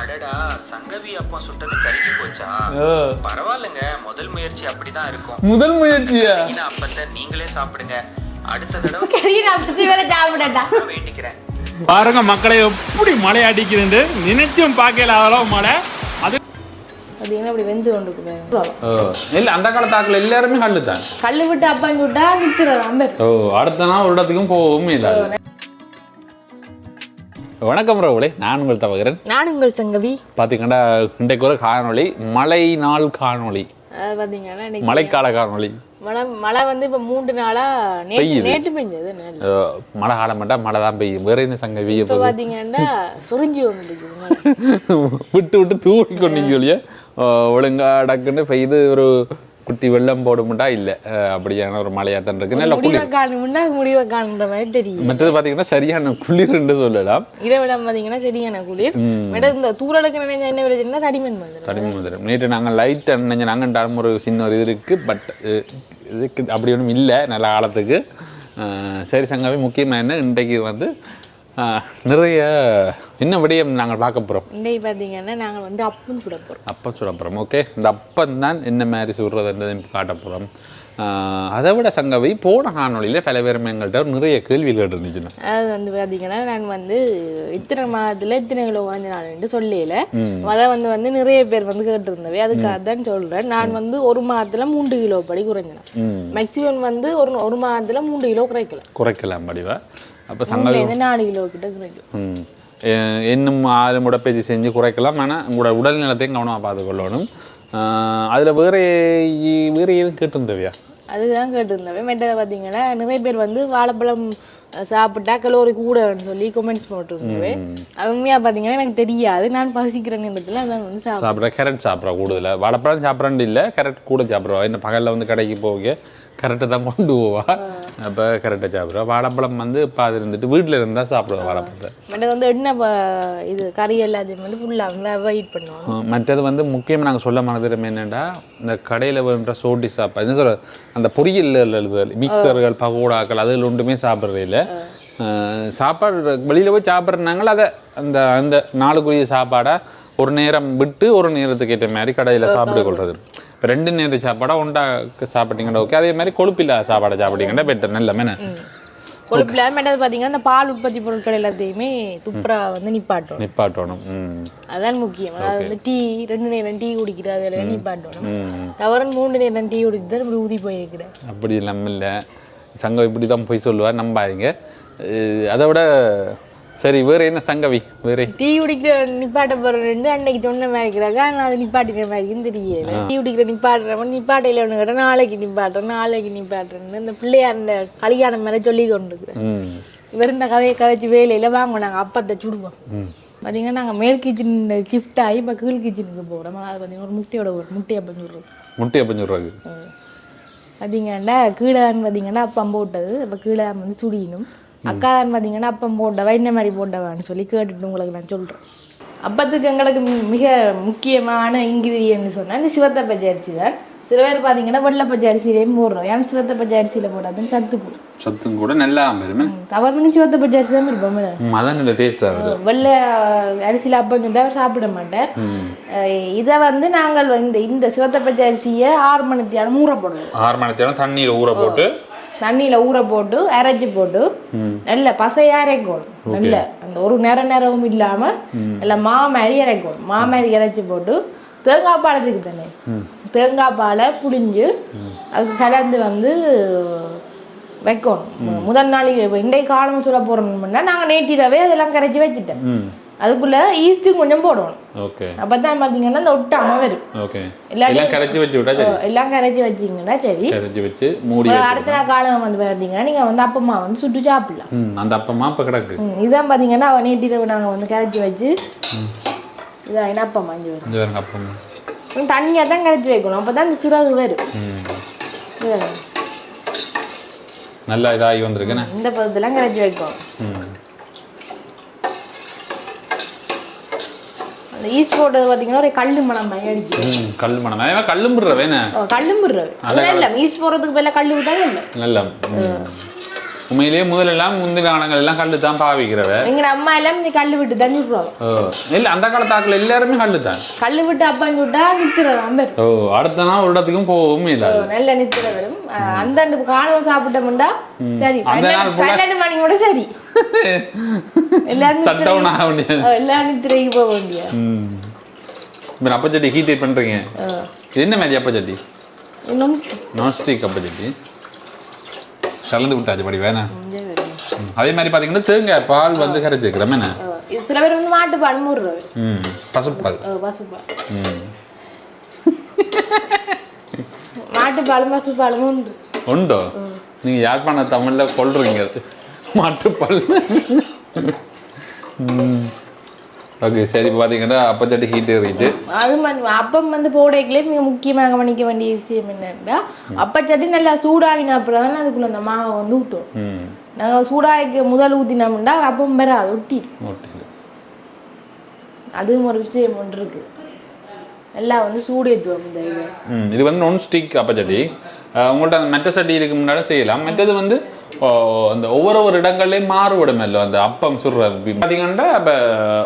அடடா சங்கவி அப்பா சுட்டது கருகி போச்சா? பரவாயில்லைங்க முதல் முயற்சி அப்படிதான் இருக்கும். முதல் முயற்சியா? அப்பத்தை நீங்களே சாப்பிடுங்க. அடுத்த தடவை சரி நான் சாப்பிடட்டா? நான் வேண்டிக்கிறேன். பாருங்க மக்களை எப்படி மழை அடிக்குதுன்னு நினைச்சும் பார்க்கல அவ்வளோ மழை. அது அது என்ன இப்படி வெந்து கொண்டு இல்லை அந்த காலத்து ஆட்கள் எல்லாருமே கல்லு தான் கல்லு விட்டு அப்பாங்க விட்டா அம்பர் ஓ அடுத்த நாள் ஒரு இடத்துக்கும் போகவும் இல்லாது. வணக்கம் ரவுளே நான் உங்கள் தவகிறேன் நான் உங்கள் சங்கவி பார்த்தீங்கன்னா இன்றைக்கு ஒரு காணொளி மழை நாள் காணொளி பார்த்தீங்கன்னா மழைக்கால காணொளி. மழை மழை வந்து இப்போ மூன்று நாளா நேற்று. நேற்று. பெஞ்சது மழை காலம் மட்டும் மழை தான் பெய்யும். வேற என்ன சங்க வெய்ய இப்போ பார்த்தீங்கன்னா மழை. விட்டு விட்டு தூக்கி கொண்டீங்க ஒழுங்கா டக்குன்னு பெய்து ஒரு குட்டி வெள்ளம் போடுமுட்டா இல்லை. அப்படியான ஒரு மழையாட்டம் இருக்கு. நல்ல குளிர். முடிவை காணுன்ற மாதிரி தெரியும் மற்றது பார்த்தீங்கன்னா சரியான குளிர்ன்னு சொல்லலாம். இரவிடம் பார்த்தீங்கன்னா சரியான குளிர். இந்த தூரலுக்கு நினைஞ்ச என்ன விளைச்சுன்னா தடிமன் வந்துடும் தனிமை வந்துடும் நேற்று நாங்கள் லைட் நினைஞ்ச நாங்கள் டாம் ஒரு சின்ன ஒரு இது இருக்குது பட் இதுக்கு அப்படி ஒன்றும் இல்லை நல்ல காலத்துக்கு சரி சங்கவி முக்கியமாக என்ன? இன்றைக்கு வந்து நிறைய என்ன விடயம் நாங்கள் பார்க்க போகிறோம் இன்றைக்கு பார்த்தீங்கன்னா நாங்கள் வந்து அப்புன்னு சுட போகிறோம் அப்பம் சுட போகிறோம் ஓகே. இந்த அப்பம் தான் என்ன மாதிரி சுடுறதுன்றதை இப்ப காட்ட போகிறோம் அதை விட சங்கவி போன காணொளியில் பல பேரும் எங்கள்கிட்ட நிறைய கேள்விகள் இருந்துச்சுன்னா அது வந்து பார்த்தீங்கன்னா நான் வந்து இத்தனை மாதத்தில் இத்தனை கிலோ வாங்கி நான் சொல்லல. அதை வந்து வந்து நிறைய பேர் வந்து கேட்டிருந்தவை அதுக்காக தான் சொல்கிறேன் நான் வந்து ஒரு மாதத்துல மூன்று கிலோ படி குறைஞ்சினேன் மேக்ஸிமம் வந்து ஒரு ஒரு மாதத்துல மூன்று கிலோ குறைக்கலாம் குறைக்கலாம் படிவா அப்போ மூணுலேருந்து நாலு கிலோ கிட்ட குறைக்கும். இன்னும் ஆறு உடற்பயிற்சி செஞ்சு குறைக்கலாம். ஆனால் உங்களோட உடல் நலத்தையும் கவனமாக பார்த்துக்கொள்ளணும். அதில் வேற வேற எதுவும் கேட்டிருந்தவையா? அதுதான் கேட்டிருந்தவை மெட்டதை பார்த்தீங்கன்னா நிறைய பேர் வந்து வாழைப்பழம் சாப்பிட்டா கலோரி கூடன்னு சொல்லி கமெண்ட்ஸ் போட்டிருந்தவை அது உண்மையாக பார்த்தீங்கன்னா எனக்கு தெரியாது. நான் பசிக்கிற நேரத்தில் அதான் வந்து சாப்பிடுவேன் சாப்பிட்ற கேரட் சாப்பிட்றா கூடுதலாக வாழைப்பழம் சாப்பிட்றான்னு இல்லை கேரட் கூட சாப்பிட்றவா இந்த பகலில் வந்து கடைக்கு போக கரெக்டாக தான் கொண்டு போவா. அப்போ கரெக்டாக சாப்பிட்றா வாழைப்பழம் வந்து இப்போ அது இருந்துட்டு வீட்டில் இருந்தால் சாப்பிடுவா வாழைப்பழத்தை. மற்றது வந்து ப- இது கறி எல்லாத்தையும் வந்து ஃபுல்லாக பண்ணுவாங்க. அஹ் மற்றது வந்து முக்கியமாக நாங்கள் சொல்ல மறந்துடும் என்னென்னா இந்த கடையில் வேணுன்ற சோட்டி சாப்பாடு என்ன சொல்ற அந்த பொரியல் மிக்சர்கள் பகோடாக்கள் அதில் ஒன்றுமே சாப்பிட்றதே இல்லை. சாப்பாடு வெளியில் போய் சாப்பிட்றாங்கள அதை அந்த அந்த நாளுக்குரிய சாப்பாடை ஒரு நேரம் விட்டு ஒரு நேரத்துக்கு ஏற்ற மாதிரி கடையில் சாப்பிட்டு கொள்றது. இப்போ ரெண்டு நேர சாப்பாடா ஒன்றா சாப்பிட்டீங்கன்னா ஓகே அதே மாதிரி கொழுப்பில்லாத சாப்பாடை சாப்பிட்டீங்கன்னா பெட்டர் நல்ல மேன கொழுப்புல மெட்டது பார்த்தீங்கன்னா இந்த பால் உற்பத்தி பொருட்கள் எல்லாத்தையுமே துப்புரா வந்து நிப்பாட்டணும். ம். அதான் முக்கியம். அதாவது வந்து டீ ரெண்டு நேரம் டீ குடிக்கிறது அதில் நிப்பாட்டணும். ம். தவறன் மூன்று நேரம் டீ குடிக்கிறது இப்படி ஊதி போயிருக்கிறேன். அப்படி இல்லாமல் இல்லை. சங்கம் இப்படி தான் போய் சொல்லுவார் நம்பாதீங்க. அதை விட சரி வேறு என்ன சங்கவி? வேறு? டீ குடிக்கிற நிப்பாட்ட போறேன் அன்னைக்கு சொன்ன மாதிரி இருக்கிறாங்க ஆனால் அது நிப்பாட்டிக்கிற மாதிரிக்கும் தெரியல. டீ குடிக்கிற நிப்பாட்டுறவன் நிப்பாட்டையில் ஒன்று கேட்டால் நாளைக்கு நிப்பாட்டுறேன் நாளைக்கு நிப்பாட்டுறேன்னு இந்த பிள்ளையார் இந்த கல்யாணம் மேலே சொல்லி கொண்டு இருக்கிறேன் ம். இவர் இந்த கதையை கதைச்சு வேலையில் வாங்க நாங்கள் அப்பத்தை சுடுவோம். பார்த்தீங்கன்னா நாங்கள் மேல் கிச்சன் ஷிஃப்ட் ஆகி இப்போ கீழ் கிச்சனுக்கு போகிறோம் அது பார்த்தீங்கன்னா ஒரு முட்டையோட ஒரு முட்டை அப்பம் சொல்கிறோம் முட்டையை பஞ்சுடுறாங்க பார்த்தீங்கன்னா கீழான் பார்த்தீங்கன்னா அப்பம் போட்டது. அப்போ கீழான் வந்து சுடியணும் அக்காதான் பார்த்தீங்கன்னா அப்பம் போட்டவா என்ன மாதிரி போட்டவான்னு சொல்லி கேட்டுட்டு உங்களுக்கு நான் சொல்கிறேன் அப்பத்துக்கு எங்களுக்கு மிக முக்கியமான இன்கிரீடியன்ட் சொன்னால் இந்த சிவத்த பச்சை அரிசி தான் சில பேர் பார்த்தீங்கன்னா வெள்ளை பச்சை அரிசியிலையும் போடுறோம். ஏன்னா சிவத்த பச்சை அரிசியில் போட்டால் தான் சத்து போடும். சத்தும் கூட நல்லா தவறு சிவத்த பச்சை அரிசி தான் இருப்போம் அதான் நல்ல டேஸ்ட்டாக வருது வெள்ளை அரிசியில் அப்பம் சொன்னா அவர் சாப்பிட மாட்டார். ம். இதை வந்து நாங்கள் இந்த இந்த சிவத்த பச்சை அரிசியை ஆறு மணித்தியாலும் ஊற போடுவோம். ஆறு மணித்தேரம் தண்ணியில் ஊற போட்டு தண்ணியில ஊற போட்டு அரைச்சி போட்டு நல்ல பசையா அரைக்கணும் நல்ல அந்த ஒரு நேர நேரமும் இல்லாம நல்ல மா மாதிரி இறைக்கணும் மா. மாதிரி இறைச்சி போட்டு தேங்காய் பாலத்துக்கு தானே? தேங்காய் பாலை புளிஞ்சு அதுக்கு கலந்து வந்து வைக்கணும். முதல் நாள் இப்போ இன்றைக்கு காலம் சொல்ல போறோம்னா நாங்கள் நேற்றிடவே அதெல்லாம் கரைச்சி வச்சுட்டேன் அதுக்குள்ள ஈஸ்ட்டும் கொஞ்சம் போடணும். ஓகே அப்பதான் பார்த்தீங்கன்னா இந்த ஒட்டாம வரும் ஓகே எல்லாம் கரைச்சி வச்சு விட்டா சரி. எல்லாம் கரைச்சி வச்சிங்கன்னா சரி. கரைச்சி வச்சு மூடி அடுத்த நாள் காலம் வந்து பார்த்தீங்கன்னா நீங்கள் வந்து அப்பமா வந்து சுட்டு சாப்பிடலாம். அந்த அப்பமா இப்போ கிடக்கு. இதான் பார்த்தீங்கன்னா நேற்றிரவு நாங்கள் வந்து கரைச்சி வச்சு இதான் அப்பமா இங்கே வரும் அப்பமா தண்ணியாக தான் கரைச்சி வைக்கணும். அப்போ தான் இந்த சிறகு வரும். நல்லா இதாகி வந்திருக்குண்ணே இந்த பதத்தெல்லாம் கரைச்சி வைக்கணும். ம் அந்த ஈஸ்ட் போட்டது பார்த்தீங்கன்னா ஒரு கல்லு மணம் மாதிரி அடிக்கும் கல் மணம். அவன் கல்லும் விடுறவேண்ணே கல்லும் விடுறது அதெல்லாம் இல்லை ஈஸ்ட் போடுறதுக்கு பதிலாக கல் விட்டாலும் இல்லை. நல்லா. உண்மையிலேயே முதலெல்லாம் முந்தின காலங்கள் எல்லாம் கல்லு தான் பாவிக்கிறவ எங்க அம்மா எல்லாம் இந்த கல்லு விட்டு ஓ இல்லை அந்த காலத்தாக்கள் எல்லாருமே கல்லு தான் கல்லு விட்டு அப்பம் சுட்டா நித்துறது அம்பர் ஓ அடுத்த நாள் ஒரு இடத்துக்கும் போகவும் இல்லாது நல்ல நித்திர வரும் அஹ் அந்த காலம் சாப்பிட்டோம்டா சரி அந்த நாள் பன்னெண்டு மணி கூட சரி எல்லாரும் சட் டவுன் ஆக அஹ் எல்லாரும் நித்திரைக்கு போக வேண்டிய ம் இப்போ அப்பச்சட்டி ஹீட் பண்ணுறீங்க என்ன மாதிரி அப்பச்சட்டி நான்ஸ்டிக் அப்பச்சட்டி கலந்து விட்டாச்சு படி வேணா. அதே மாதிரி பார்த்தீங்கன்னா தேங்காய் பால் வந்து கரைச்சிக்கிறோம் என்ன? சில பேர் வந்து மாட்டு பால் ம் பசுப்பால் பசுப்பால் ம். மாட்டு பாலும் பசுப்பாலும் உண்டு. உண்டோ? நீங்கள் யாழ்ப்பாண தமிழில் கொள்றீங்க மாட்டுப்பால் ம். ஓகே சரி பார்த்தீங்கன்னா அப்பச்சட்டி ஹீட் ஏறிட்டு. அது மாதிரி அப்பம் வந்து போடைகளே மிக முக்கியமாக கவனிக்க வேண்டிய விஷயம் என்னன்னா அப்பச்சட்டி நல்லா சூடாகின அப்புறம் தான் அதுக்குள்ள அந்த மாவை வந்து ஊற்றுவோம் ம். நாங்கள் சூடாகி முதல் ஊற்றினோம்னா அப்பம் வராது ஒட்டி ஓகே அதுவும் ஒரு விஷயம் ஒன்று இருக்கு. எல்லாம் வந்து சூடு ஏற்றுவோம் இந்த இது. இது வந்து நான் ஸ்டிக் அப்பச்சட்டி அஹ் உங்கள்ட்ட அந்த மெட்ட சட்டி இதுக்கு முன்னாடி செய்யலாம். மற்றது வந்து அந்த ஒவ்வொரு ஒரு இடங்கள்லையும் மாறுபடும் இல்லை அந்த அப்பம் சுடுற பார்த்தீங்கன்னா இப்போ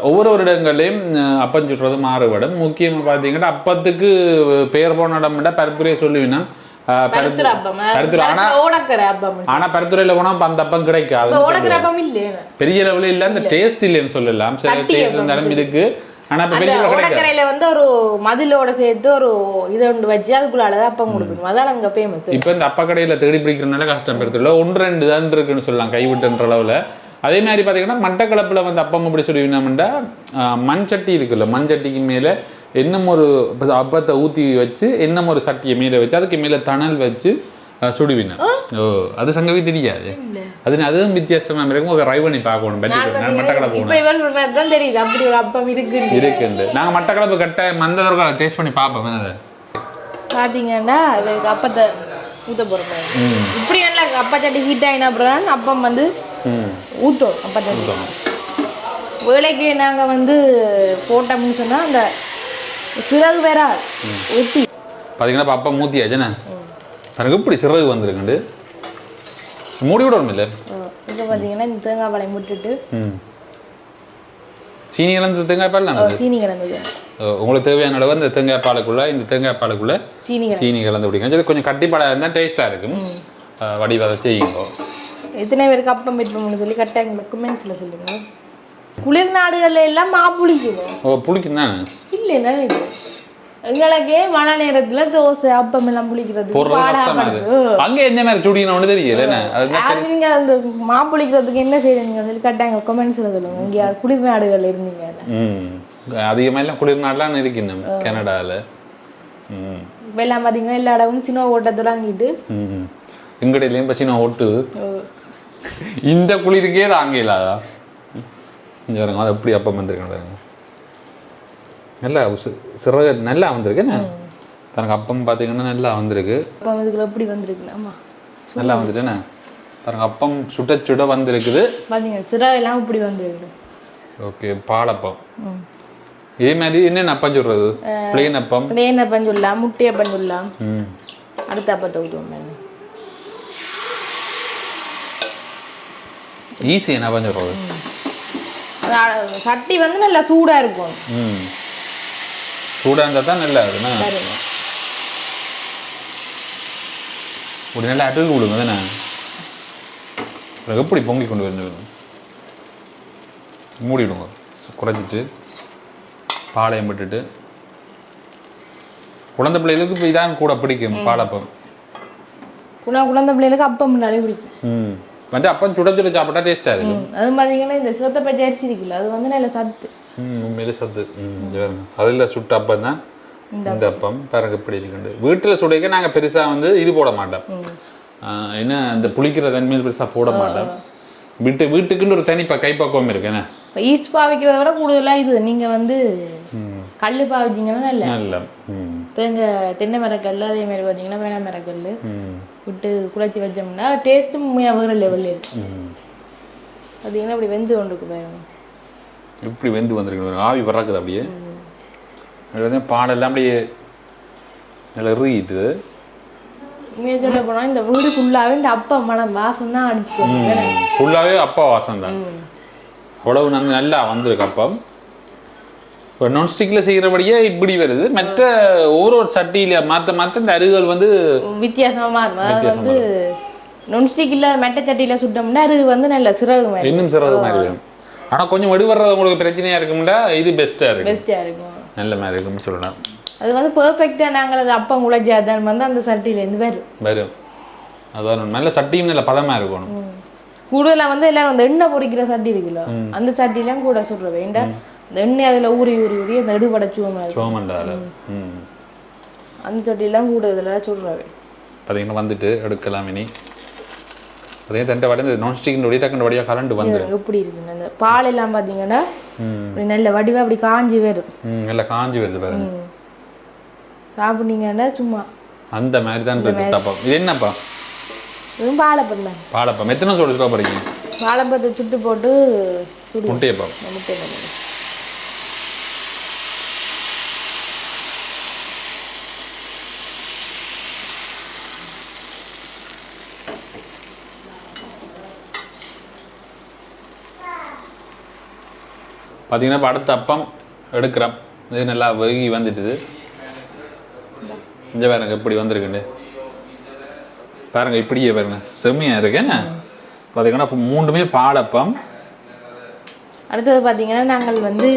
ஒவ்வொரு ஒரு இடங்கள்லையும் அப்பம் சுடுறது மாறுபடும். முக்கியமாக பார்த்தீங்கன்னா அப்பத்துக்கு பேர் போன சொல்லுவீங்கன்னா ஆனால் பருத்துற ஓடக்கிற அப்பம். ஆனால் பருத்துறையில் போனால் அந்த அப்பம் கிடைக்காது பெரிய லெவலில் இல்லை அந்த டேஸ்ட் இல்லைன்னு சொல்லலாம். சில டேஸ்ட் இருந்தாலும் இருக்கு ஓடக்கரையில வந்து ஒரு மதிலோட சேர்த்து ஒரு இதை ஒன்று வச்சு அதுக்குள்ளால அப்பம் கொடுக்கணும் அதான் அங்கே ஃபேமஸ் இப்போ இந்த அப்பா கடையில் தேடி பிடிக்கிறனால கஷ்டம். பெருத்துல ஒன்று ரெண்டு தான் இருக்குன்னு சொல்லலாம் கைவிட்டுன்ற அளவில். அதே மாதிரி பார்த்தீங்கன்னா மட்டக்களப்பில் வந்து அப்பம் எப்படி சொல்லுவீங்கன்னாம்டா மண் சட்டி இருக்குல்ல மண் சட்டிக்கு மேலே இன்னும் ஒரு அப்பத்தை ஊற்றி வச்சு இன்னும் ஒரு சட்டியை மேலே வச்சு அதுக்கு மேலே தணல் வச்சு சுடுவீங்க ஓ அது சங்கவே தெரியாது அது அதுவும் வித்தியாசமாக இருக்கும் ஒரு ட்ரை பண்ணி பார்க்கணும் பற்றி நான் மட்டக்களப்பு இப்போ தெரியுது அப்படி ஒரு அப்பம் இருக்கு இருக்குண்டு நாங்கள் மட்டக்களப்பு கட்ட மந்ததற்கு டேஸ்ட் பண்ணி பார்ப்போம் என்னது பார்த்தீங்கன்னா இவருக்கு அப்பத்தை ஊற்ற போகிறோம் இப்படி நல்லா அப்பச்சட்டி ஹீட் ஆகின அப்புறம் அப்பம் வந்து ம் ஊற்றும் அப்பச்சட்டி வேலைக்கு நாங்கள் வந்து போட்டோம்னு சொன்னால் அந்த சிறகு வேற ஒட்டி பார்த்தீங்கன்னா இப்போ அப்பா மூத்தியாச்சுண்ணே எனக்கு இப்படி சிறகு வந்திருக்குண்டு? மூடி விடணும் இல்லை இப்போ பார்த்தீங்கன்னா இந்த தேங்காய் பழம் விட்டுட்டு ம். சீனி கலந்த தேங்காய் பால் நல்லது சீனி கலந்தது. உங்களுக்கு தேவையான அளவு அந்த தேங்காய் பாலுக்குள்ள இந்த தேங்காய் பாலுக்குள்ள சீனி சீனி கலந்து பிடிக்கும் இது கொஞ்சம் கட்டிப்பாடாக இருந்தால் டேஸ்ட்டாக இருக்கும். வடிவதை செய்யுங்க. எத்தனை பேருக்கு அப்பம் வைப்போம்னு சொல்லி கரெக்டாக எங்களுக்கு கமெண்ட்ஸில் சொல்லுங்க. குளிர் நாடுகள்ல எல்லாம் மாப்புளிக்கணும் ஓ புளிக்கும் தானே இல்லைன்னா இது எங்களுக்கே மழை நேரத்துல தோசை அப்பம் எல்லாம் புளிக்கிறது இருக்கு. அங்கே என்ன மாதிரி சுடிக்கணும்னு தெரியல நீங்க அந்த மாப்புளிக்கிறதுக்கு என்ன செய்றீங்க சொல்லி கரெக்டாக கமெண்ட்ஸில் சொல்லுங்க. இங்கே குளிர் நாடுகள்ல இருந்தீங்க. ம். அதிகமாக எல்லாம் குளிர் நாடெலாம் இருக்கணும் கனடாவில் ம். இப்போ எல்லாம் பார்த்தீங்கன்னா எல்லா இடமும் சின்ன ஓட்ட தொடங்கிட்டு. ம் எங்கடையிலையும் பசி நான் ஒட்டு இந்த குளிருக்கே தாங்க இல்லாதா? அது எப்படி அப்பம் வந்திருக்கேன் நல்லா சிறகு நல்லா வந்திருக்கு தனக்கு அப்பம் பார்த்தீங்கன்னா நல்லா வந்திருக்கு. அப்போ இதுக்குள்ள எப்படி வந்திருக்கு ஆமா. நல்லா வந்துட்டு என்ன? பாருங்க அப்பம் சுட சுட வந்திருக்குது. பார்த்தீங்க சிறா எல்லாம் இப்படி வந்திருக்கு ஓகே பாலப்பம். இதே மாதிரி என்னென்ன அப்பம் சொல்றது? பிளெயின் அப்பம். பிளேன் அப்பம் சொல்லலாம் முட்டை அப்பம் சொல்லலாம். அடுத்த அப்பத்தை ஊற்றுவோம் ஈஸி என்ன அப்பம் அ- சட்டி வந்து நல்லா சூடா இருக்கும். சூடாக இருந்தால் தான் நல்லா இருக்குண்ணா? ஒரு நல்ல அடல் விடுங்க தானே? எப்படி பொங்கி கொண்டு வரணும் மூடிவிடுங்க குறைச்சிட்டு பாளையம் விட்டுட்டு. குழந்தை பிள்ளைகளுக்கு இப்போ இதான் கூட பிடிக்கும் பாலப்பம். குழந்தை பிள்ளைகளுக்கு அப்பம் முன்னாலே பிடிக்கும். ம். வந்து அப்பம் சுட சுட சாப்பிட்டா டேஸ்ட்டாக இருக்கும். அது பார்த்தீங்கன்னா இந்த சிவத்தை பச்சை அரிசி இருக்குல்ல அது வந்து நல்ல சத்து. உண்மையிலே சத்து. அதில் சுட்ட அப்பம் தான் இந்த அப்பம். பாருங்க இப்படி இருக்குண்டு வீட்டில் சுடைக்க நாங்கள் பெருசாக வந்து இது போட மாட்டோம். என்ன இந்த புளிக்கிற தன்மையில் பெருசாக போட மாட்டோம். வீட்டு வீட்டுக்குன்னு ஒரு தனி ப கைப்பக்குவம் இருக்கு என்ன? ஈஸ்ட் பாவிக்கிறத விட கூடுதலாக இது. நீங்கள் வந்து கல் பாவிச்சிங்கன்னா நல்ல. ம். தேங்காய் தென்னை மரக்கல் அதே மாதிரி பார்த்தீங்கன்னா வேணா மரக்கல் விட்டு குழச்சி வச்சோம்னா டேஸ்ட்டும் வேறு லெவலில் இருக்கும் ம். பார்த்தீங்கன்னா அப்படி வெந்து கொண்டு இருக்கு பாருங்க. இப்படி வெந்து வந்திருக்கு. ஆவி வறக்குது அப்படியே. பாடெல்லாம் அப்படியே நல்லா எறியுது உண்மையாக சொல்ல போனால் இந்த வீடு ஃபுல்லாகவே இந்த அப்பா மனம் வாசம் தான் அடிச்சுக்கோங்க ஃபுல்லாகவே அப்பா வாசம் தான். அவ்வளவு நன் நல்லா வந்திருக்கு அப்பம். இப்போ நான்ஸ்டிக்கில் செய்கிறபடியே இப்படி வருது. மற்ற ஒரு ஒரு சட்டியில் மாற்ற மாற்ற இந்த அருகுகள் வந்து வித்தியாசமா இருக்கும் அதாவது வந்து நொன்ஸ்டிக் இல்லாத மெட்டை சட்டியில் சுட்டோம்னா அது வந்து நல்ல சிறகு மாதிரி இன்னும் சிறகு மாதிரி வரும். ஆனால் கொஞ்சம் வடுவர்றது உங்களுக்கு பிரச்சனையாக இருக்கும்டா? இது பெஸ்ட்டாக இருக்கு பெஸ்ட்டாக இருக்கும். நல்ல மாதிரி இருக்கும்னு சொல்லலாம் அது வந்து பெர்ஃபெக்டாக நாங்கள் அது அப்பம் உழைச்சாதான் வந்து அந்த சட்டியிலேருந்து வரும். வரும். அதான் நல்ல சட்டியும் நல்ல பதமாக இருக்கணும். கூடுதலாக வந்து எல்லாரும் அந்த எண்ணெய் பொரிக்கிற சட்டி இருக்குல்ல அந்த சட்டிலாம் கூட சுடுற வேண்டாம் அந்த எண்ணெய் அதில் ஊறி ஊறி ஊறி அந்த எடுபட இருக்கும். சோமண்டால அந்த சட்டிலாம் கூட இதில் சுடுறவே பார்த்தீங்கன்னா வந்துட்டு எடுக்கலாம் இனி. அதே தண்டை வடை இந்த நான்ஸ்டிக்கினுடைய டக்குனு வழியாக கரண்ட் வந்துடும் எப்படி இருக்குங்க? அந்த பால் எல்லாம் பார்த்தீங்கன்னா நல்ல வடிவா அப்படி காஞ்சி வரும். நல்லா காஞ்சி வருது பாருங்க. சாப்பிட்டீங்கன்னா சும்மா. அந்த மாதிரி தான் இருக்கு தப்பம் இது என்னப்பா? வெறும் வாழைப்பம் தான் பாலப்பம் எத்தனை சோடு சுட போகிறீங்க வாழைப்பத்தை சுட்டு போட்டு சுடுவோம். முட்டையப்பம் முட்டை பார்த்தீங்கன்னா இப்போ அடுத்த அப்பம் எடுக்கிறோம். இது நல்லா வெகி வந்துட்டுது. இங்கே பாருங்க எப்படி வந்திருக்குன்னு பாருங்க இப்படியே பாருங்க. செம்மையாக இருக்கு என்ன? பார்த்தீங்கன்னா மூணுமே பாலப்பம். அடுத்தது பார்த்தீங்கன்னா நாங்கள் வந்து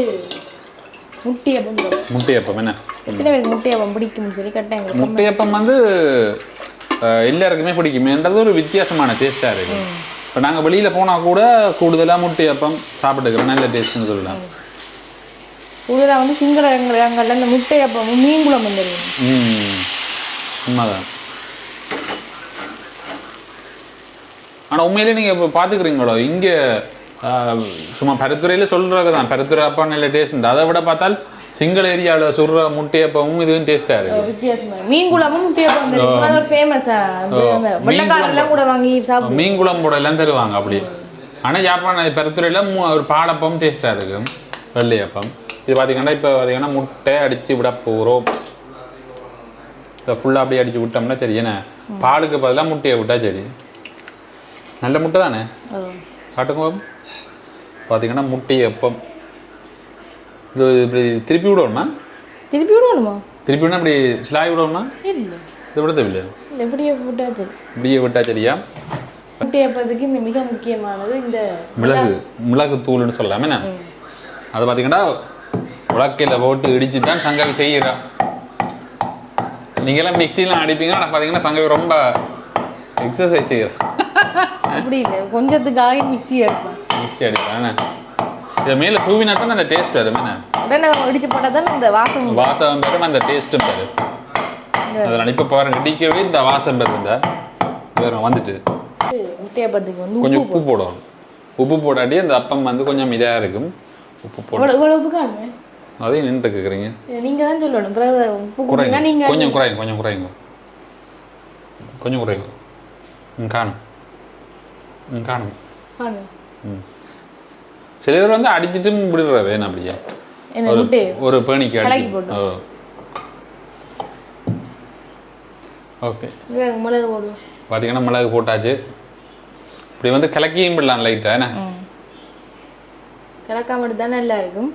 முட்டியப்பம். முட்டையப்பம் என்ன? எத்தனை பேருக்கு முட்டையப்பம் பிடிக்கும்னு சொல்லி எங்களுக்கு. முட்டையப்பம் வந்து எல்லாருக்குமே பிடிக்குமேன்றது ஒரு வித்தியாசமான டேஸ்ட்டாக இருக்கு. இப்போ நாங்கள் வெளியில் போனால் கூட கூடுதலாக முட்டையப்பம் சாப்பிட்டுக்கிறோம். நல்ல டேஸ்ட்னு சொல்லலாம் கூடுதலாக வந்து சிங்கள எங்களில் இந்த முட்டையப்பமும் மீன் குழம்பு தெரியும்? ம். உண்மைதான். ஆனால் உண்மையிலே நீங்கள் இப்போ பார்த்துக்கிறீங்களோ இங்கே சும்மா பருத்துறையில் சொல்கிறது தான் பருத்துறை அப்பா நல்ல டேஸ்ட் அதை விட பார்த்தால் சிங்கள ஏரியாவில் சுடுற முட்டையப்பமும் இதுவும் டேஸ்ட்டாக இருக்கு. வித்தியாசமா மீன் குழம்பும் முட்டையப்பம் தெரியும் அது ஒரு ஃபேமஸா அந்த வெள்ளக்காரெல்லாம் கூட வாங்கி சாப்பிடுவோம் மீன் குழம்போட எல்லாம் தருவாங்க அப்படி. ஆனால் யாப்பான பருத்துறையில் ஒரு பாலப்பம் டேஸ்ட்டாக இருக்கு. வெள்ளையப்பம். இது பார்த்தீங்கன்னா இப்போ பார்த்தீங்கன்னா முட்டை அடித்து விட போகிறோம் இதை ஃபுல்லாக அப்படியே அடித்து விட்டோம்னா சரி என்ன? பாலுக்கு பதிலாக முட்டையை விட்டா சரி. நல்ல முட்டை தானே? காட்டுங்க. பார்த்தீங்கன்னா முட்டையப்பம். இது இப்படி திருப்பி விடணுமா? திருப்பி விடணுமா? திருப்பி விடணும்? இப்படி ஸ்லாய் விடணுமா? இல்லை. இது விட தேவையில்லை எப்படியே விட்டா போதும் இப்படியே விட்டா சரியா முட்டையப்பத்துக்கு இந்த மிக முக்கியமானது இந்த மிளகு மிளகு. தூள்னு சொல்லலாமே என்ன? அது பார்த்தீங்கன்னா உலக்கையில் போட்டு இடிச்சு தான் சங்கவி செய்கிறா. நீங்களாம் மிக்சிலாம் அடிப்பீங்க ஆனால் பார்த்தீங்கன்னா சங்கவி ரொம்ப எக்ஸசைஸ் செய்கிறா. அப்படி இல்லை. கொஞ்சத்துக்காக மிக்ஸி எடுப்பேன் மிக்ஸி அடிப்பா என்ன? இதை மேலே தூவினா தான் அந்த டேஸ்ட் வரும் என்ன? உடனே இடிச்சு போட்டால் தான் இந்த வாசம். வாசம் பெறும் அந்த டேஸ்ட்டும் பெறும். அதனால் இப்போ பாருங்க டிக்கவே இந்த வாசம் பெறும் இந்த. வேறு வந்துட்டு. கொஞ்சம் உப்பு போடணும். உப்பு போடாட்டி அந்த அப்பம் வந்து கொஞ்சம் இதாக இருக்கும். உப்பு போட இவ்வளோ இவ்வளோ உப்பு காணுமே? அதையும் நின்று கேட்குறீங்க நீங்க தான் சொல்லணும். பிறகு உப்பு குறைங்க. கொஞ்சம் குறைங்க கொஞ்சம் குறைங்க. கொஞ்சம் குறைங்க. ம் காணும். ம் காணும். காணும். ம். சில பேர் வந்து அடிச்சிட்டும் விடுற வேணும் அப்படியே. என்ன முட்டை ஒரு பேணிக்கு அடிச்சு. ஓ. ஓகே. மிளகு போடுவோம். பார்த்தீங்கன்னா மிளகு போட்டாச்சு. இப்படி வந்து கலக்கியும் விடலாம் லைட்டாக என்ன? கிடக்காம எடுத்தா நல்லா இருக்கும்.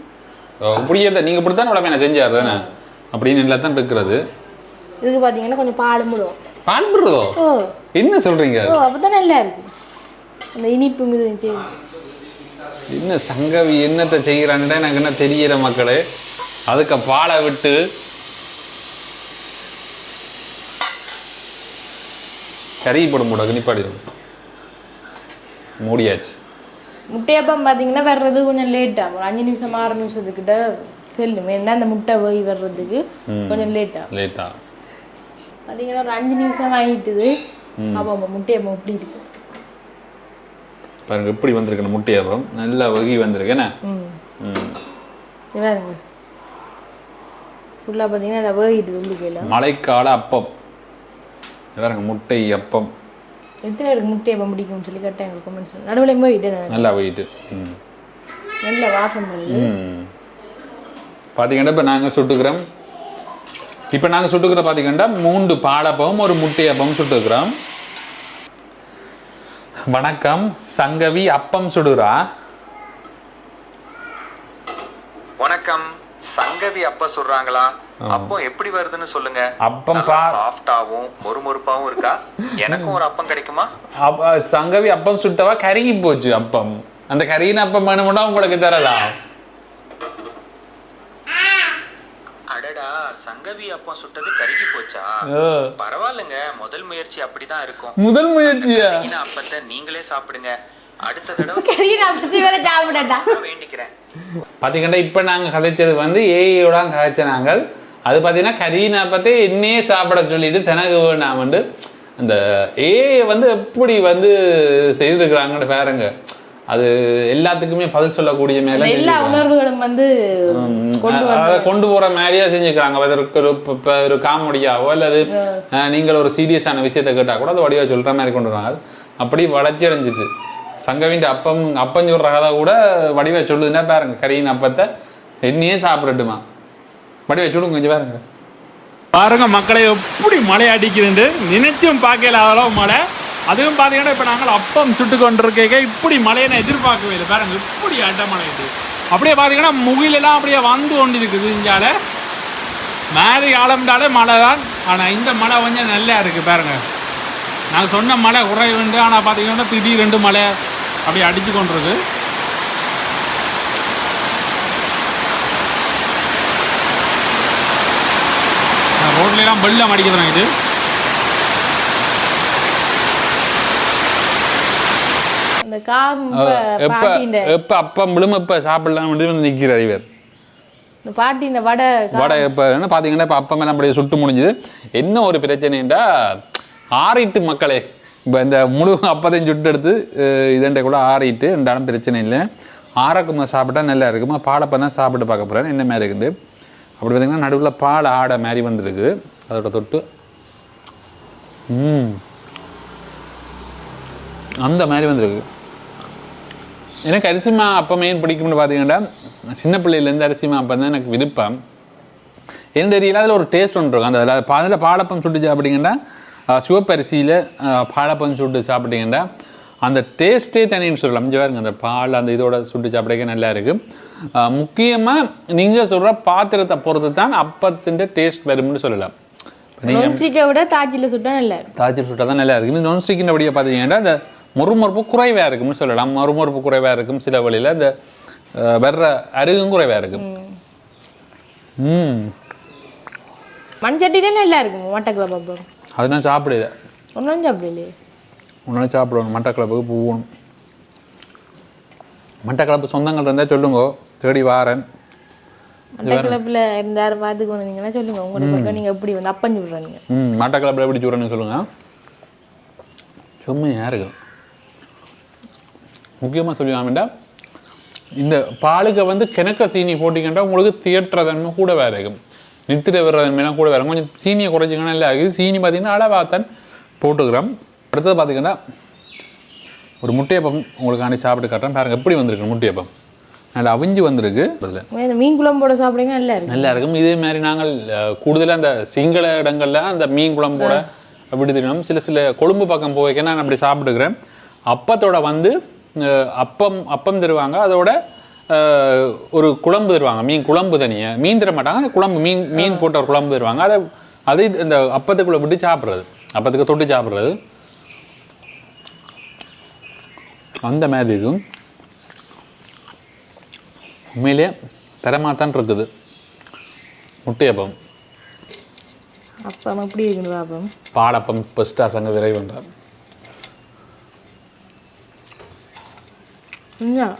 இப்படியே தான் நீங்கள் இப்படி தான் உடம்பு என்ன செஞ்சாரு தானே அப்படின்னு நல்லா தான் இருக்கிறது. இதுக்கு பார்த்தீங்கன்னா கொஞ்சம் பாலும் விடுவோம் பால் விடுறதோ என்ன சொல்கிறீங்க ஓ அப்போ தான் நல்லா இருக்கும். அந்த இனிப்பு மீது சரி என்ன சங்கவி என்னத்தை செய்கிறான்டா எனக்கு என்ன தெரியல மக்களே. அதுக்கு பாலை விட்டு கறி போட முடியாது நிப்பாடி மூடியாச்சு. முட்டையப்பம் பார்த்தீங்கன்னா வர்றது கொஞ்சம் லேட் ஆகும். அஞ்சு நிமிஷம் ஆறு நிமிஷத்துக்கிட்ட செல்லும். ஏன்னா அந்த முட்டை போய் வர்றதுக்கு கொஞ்சம் லேட் ஆகும். லேட்டா பார்த்தீங்கன்னா ஒரு அஞ்சு நிமிஷம் ஆகிட்டுது அப்போ முட்டையப்பம் இப்படி இருக்கும் பாருங்க எப்படி வந்திருக்கு இந்த முட்டையாப்பம் நல்லா வகி வந்திருக்கு என்ன? ஃபுல்லாக பார்த்தீங்கன்னா வேகிட்டு வந்து போயிடலாம் மழைக்கால அப்பம். பாருங்க முட்டை அப்பம். எத்தனை பேருக்கு முட்டையப்பம் பிடிக்கும்னு சொல்லி கேட்டேன் எங்களுக்கு கமெண்ட்ஸ் நடுவில் போயிட்டு நல்லா ம். நல்ல வாசம். பார்த்தீங்கன்னா இப்போ நாங்கள் சுட்டுக்கிறோம். இப்போ நாங்கள் சுட்டுக்கிற பார்த்தீங்கன்னா மூன்று பாலப்பவும் ஒரு முட்டையப்பம் சுட்டுக்கிறோம். வணக்கம். சங்கவி அப்பம் சுடுறா? வணக்கம். சங்கவி அப்ப சொல்றாங்களா அப்போ எப்படி வருதுன்னு சொல்லுங்க. அப்பம் சாஃப்டாவும் மொறுமொறுப்பாவும் இருக்கா? எனக்கும் ஒரு அப்பம் கிடைக்குமா? சங்கவி அப்பம் சுட்டவா? கருகி போச்சு அப்பம். அந்த கருகின அப்பம் வேணும்னா உங்களுக்கு தரலாம் அடடா சங்கவி அப்பம் சுட்டது கருகி போச்சா? பரவாயில்லைங்க முதல் முயற்சி அப்படிதான் இருக்கும். முதல் முயற்சியா? அப்பத்தை நீங்களே சாப்பிடுங்க. அடுத்த தடவை நான் வேண்டிக்கிறேன். பார்த்தீங்கன்னா இப்போ நாங்கள் கதைச்சது வந்து ஏஐயோட கதைச்ச நாங்கள். அது பார்த்தீங்கன்னா கரீனா பற்றி என்னையே சாப்பிட சொல்லிட்டு தனக்கு வேணாம் வந்து அந்த ஏஐ வந்து எப்படி வந்து செய்திருக்கிறாங்கன்னு பாருங்க. அது எல்லாத்துக்குமே பதில் சொல்லக்கூடிய மேல எல்லா உணர்வுகளும் வந்து அதை கொண்டு போற மாதிரியா செஞ்சுக்கிறாங்க. அதற்கு ஒரு இப்ப- ஒரு காமெடியாவோ அல்லது நீங்கள் ஒரு சீரியஸான விஷயத்தை கேட்டா கூட அது வடிவா சொல்ற மாதிரி கொண்டு வராங்க. அப்படி வளர்ச்சி அடைஞ்சிச்சு. சங்கவின் அப்பம் அப்பம் சொல்ற கதை கூட வடிவா சொல்லுதுன்னா பாருங்க கரியின் அப்பத்தை என்னையே சாப்பிடட்டுமா? வடிவா சொல்லுங்க கொஞ்சம் பாருங்க. பாருங்க மக்களை எப்படி மழை அடிக்குதுண்டு நினைச்சும் பார்க்கல அளவு மழை. அதுவும் பார்த்தீங்கன்னா இப்போ நாங்கள் அப்பம் சுட்டு கொண்டிருக்க இப்படி மழையை நான் எதிர்பார்க்கவே இல்லை. பாருங்க இப்படி அட்ட மழை இது. அப்படியே பார்த்தீங்கன்னா முகிலெல்லாம் அப்படியே வந்து கொண்டு இருக்குது இங்கால மேலே ஆழம்டாலே மழை தான். ஆனால் இந்த மழை கொஞ்சம் நல்லா இருக்குது பாருங்க. நான் சொன்ன மழை குறைவுண்டு ஆனால் பார்த்தீங்கன்னா திடீரெண்டு மழை அப்படியே அடித்து கொண்டிருக்கு. ரோட்லாம் வெள்ளம் அடிக்கிறாங்க இது அந்த காம் எப்ப எப்ப அப்பம் விழும் எப்ப சாப்பிடலாம் வந்து நிக்கிறார் இவர். இந்த பாட்டி இந்த வடை வடை இப்போ என்ன பார்த்தீங்கன்னா இப்போ அப்பம் எல்லாம் அப்படியே சுட்டு முடிஞ்சுது. என்ன ஒரு பிரச்சனைண்டா ஆறிட்டு மக்களே இப்போ இந்த முழு அப்பத்தையும் சுட்டு எடுத்து இதண்டை கூட ஆறிட்டு ரெண்டாலும் பிரச்சனை இல்லை. ஆறக்குமா சாப்பிட்டா நல்லா இருக்குமா? பாலப்பம் தான் சாப்பிட்டு பார்க்க போகிறேன் என்ன மாதிரி இருக்குது? அப்படி பார்த்தீங்கன்னா நடுவில் பால் ஆடை மாதிரி வந்துருக்குது அதோட தொட்டு. ம். அந்த மாதிரி வந்திருக்கு. எனக்கு அரிசிமா அப்பம் ஏன் பிடிக்கும்னு பார்த்தீங்கன்னா சின்ன பிள்ளையிலேருந்து அரிசிமா அப்பம் தான் எனக்கு விருப்பம். என்ன தெரியல அதில் ஒரு டேஸ்ட் ஒன்று இருக்கும். அந்த அதில் அதில் பாலப்பம் சுட்டு சாப்பிட்டீங்கன்னா சிவப்பரிசியில் பாலப்பம் சுட்டு சாப்பிட்டீங்கன்னா அந்த டேஸ்ட்டே தனின்னு சொல்லலாம். பாருங்க அந்த பால் அந்த இதோட சுட்டு சாப்பிடக்க நல்லா இருக்குது முக்கியமாக நீங்கள் சொல்கிற பாத்திரத்தை பொறுத்து தான் அப்பத்தின் டேஸ்ட் வரும்னு சொல்லலாம். விட தாச்சியில் சுட்டா நல்லா இருக்கும். தாச்சி சுட்டா தான் நல்லா இருக்குது நான் ஸ்டிக்கினபடியே பார்த்தீங்கன்னா இந்த முறுமுறுப்பு குறைவாக இருக்கும்னு சொல்லலாம். மறுமுறுப்பு குறைவாக இருக்கும் சில வழியில். இந்த வர்ற அருகும் குறைவாக இருக்கும். ம். மண்சட்டிலே நல்லா இருக்கும். மட்டக்கிழ பாப்பம் அது நான் சாப்பிடல. ஒன்றும் சாப்பிடலையே ஒன்றாலும் சாப்பிடுவாங்க மட்டக்கிழப்புக்கு போகணும். மட்டக்கிழப்பு சொந்தங்கள் இருந்தால் சொல்லுங்க. தேடி வாரேன். மட்டக்கிழப்பில் இருந்தாரு பார்த்துக்கு வந்தீங்கன்னா சொல்லுங்க. உங்களோட பக்கம் நீங்கள் எப்படி வந்து அப்பஞ்சு விட்றீங்க? ம். மட்டக்கிழப்பில் எப்படி சொல்கிறேன்னு சொல்லுங்கள் சும்மையாக இருக்கும் முக்கியமாக சொல்லுவாங்கடா இந்த பாலுக்கு வந்து கிணக்க சீனி போட்டிங்கன்னா உங்களுக்கு தியேட்டர் தன்மை கூட வேற இருக்கும். நித்திர விரதன்மைலாம் கூட வேற. கொஞ்சம் சீனியை குறைச்சிங்கன்னா இல்லை ஆகுது சீனி பார்த்தீங்கன்னா அளவாத்தான் போட்டுக்கிறோம். அடுத்தது பார்த்தீங்கன்னா ஒரு முட்டையப்பம் உங்களுக்காண்டி சாப்பிட்டு காட்டுறேன். பாருங்க எப்படி வந்திருக்கு முட்டையப்பம். நல்லா அவிஞ்சு வந்திருக்கு. அதில் மீன் குழம்போட சாப்பிடுங்க நல்லா இருக்கும். நல்லா இருக்கும். இதே மாதிரி நாங்கள் கூடுதலாக அந்த சிங்கள இடங்கள்ல அந்த மீன் குழம்போட அப்படி தினம் சில சில கொழும்பு பக்கம் போய்க்க நான் அப்படி சாப்பிட்டுக்கிறேன். அப்பத்தோட வந்து அப்பம் அப்பம் தருவாங்க. அதோட ஒரு குழம்பு தருவாங்க. மீன் குழம்பு தனியாக மீன் தர மாட்டாங்க. அந்த குழம்பு மீன் மீன் போட்ட ஒரு குழம்பு தருவாங்க. அதை அதை இந்த அப்பத்துக்குள்ளே விட்டு சாப்பிட்றது. அப்பத்துக்கு தொட்டு சாப்பிட்றது. அந்த மாதிரி இருக்கும் உண்மையிலே தரமாத்தான் இருக்குது. முட்டையப்பம் அப்பம். எப்படி இருக்குன்னு பார்ப்போம் பாலப்பம் பெஸ்டா சங்க விரைவென்றார் கொஞ்சம்.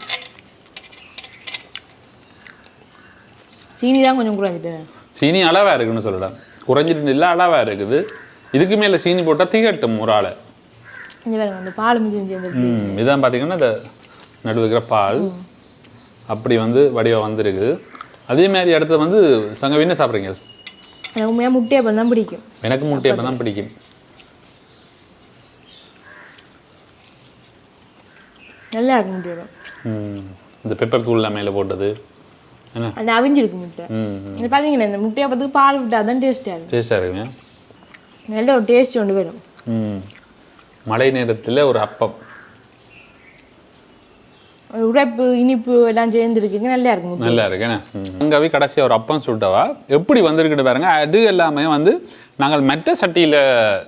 சீனி தான் கொஞ்சம் குறைஞ்சிட்டேன் சீனி அளவா இருக்குன்னு சொல்லலாம் குறைஞ்சிட்டு இல்லை அளவா இருக்குது. இதுக்கு மேலே சீனி போட்டால் திகட்டும் ஒரு ஆளை பால் இதான் பார்த்தீங்கன்னா இந்த நடு வைக்கிற பால். அப்படி வந்து வடிவம் வந்திருக்குது அதே மாதிரி அடுத்து வந்து சங்க என்ன சாப்பிட்றீங்க? எனக்கு முட்டையப்பம் தான் பிடிக்கும். எனக்கு முட்டையப்பம் தான் பிடிக்கும். நல்லா இருக்கும் முட்டையப்பம் ம், இந்த பெப்பர் தூள்லாம் மேலே போட்டது. என்ன? அந்த அவிஞ்சிருக்கு முட்டை. இது பார்த்தீங்கன்னா இந்த முட்டையை பார்த்து பால் விட்டா தான் டேஸ்ட்டாக இருக்கும். டேஸ்டாக இருக்குங்க. நல்ல ஒரு டேஸ்ட் ஒன்று வரும். மழை நேரத்தில் ஒரு அப்பம். உரைப்பு இனிப்பு எல்லாம் சேர்ந்துருக்குங்க. நல்லா இருக்கும் முட்டை. நல்லா இருக்குண்ணே அங்கே கடைசியாக ஒரு அப்பம் சுட்டவா? எப்படி வந்திருக்குன்னு பாருங்க. அது எல்லாமே வந்து நாங்கள் மற்ற சட்டியில்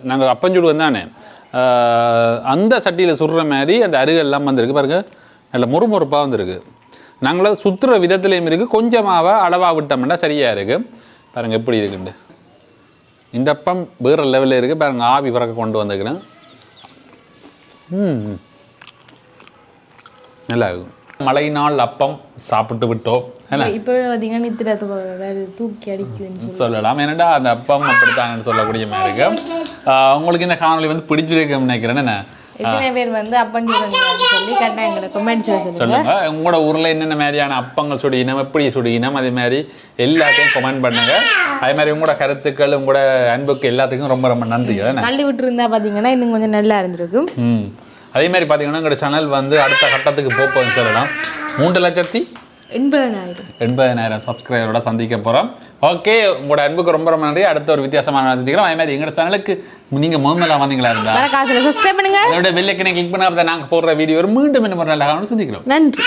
நாங்கள் அப்பம் சுடுவோம் தானே அந்த சட்டியில் சுடுற மாதிரி அந்த அருகெல்லாம் வந்திருக்கு. பாருங்க. நல்ல முறுமுறுப்பாக வந்திருக்கு. நாங்களும் சுற்றுற விதத்துலேயும் இருக்குது கொஞ்சமாக அளவாக விட்டோம்னா சரியாக இருக்குது பாருங்கள் எப்படி இருக்குண்டு இந்த. அப்பம் வேறு லெவலில் இருக்குது பாருங்க ஆவி பிறக்க கொண்டு வந்துக்கிறேன் நல்லா இருக்கும் மழை நாள் அப்பம் சாப்பிட்டு விட்டோம். என்ன இப்போ பார்த்தீங்கன்னா நித்திர வேறு தூக்கி அடிக்குதுன்னு சொல்லி. சொல்லலாம். ஏன்னா அந்த அப்பம் அப்படித்தான் சொல்லக்கூடிய மாதிரி இருக்கு. ஆஹ் உங்களுக்கு இந்த காணொளி வந்து பிடிச்சிருக்குன்னு நினைக்கிறேன். என்ன? எத்தனை பேர் வந்து அப்பன் சொல்லி கரெக்டாக எங்களை கமெண்ட்ஸில் சொல்லுங்க. உங்களோட ஊர்ல என்னென்ன மாதிரியான அப்பங்கள் சுடியினம் எப்படி சுடியினம் அதே மாதிரி எல்லாத்தையும் கமெண்ட் பண்ணுங்க. அதே மாதிரி உங்களோட கருத்துக்கள் உங்களோட அன்புக்கு எல்லாத்துக்கும் ரொம்ப ரொம்ப நன்றி தள்ளி விட்டுருந்தா பார்த்தீங்கன்னா இன்னும் கொஞ்சம் நல்லா இருந்திருக்கும். அதே மாதிரி பார்த்தீங்கன்னா எங்களோட சேனல் வந்து அடுத்த கட்டத்துக்கு போப்போம் சொல்லலாம். மூன்று லட்சத்தி எண்பதாயிரம். எண்பதாயிரம் சப்ஸ்கிரைபரோட சந்திக்க போகிறோம் ஓகே உங்களோட அன்புக்கு ரொம்ப ரொம்ப நன்றி. அடுத்த ஒரு வித்தியாசமான சந்திக்கிறோம். அதே மாதிரி எங்களோட சேனலுக்கு நீங்கள் முதல்ல வந்தீங்களா இருந்தா? சப்ஸ்கிரைப் பண்ணுங்க. அதோட பெல்லைக்கனை கிளிக் பண்ணாத நாங்கள் போடுற வீடியோ மீண்டும் இன்னும் ஒரு நல்ல சந்திக்கிறோம். நன்றி.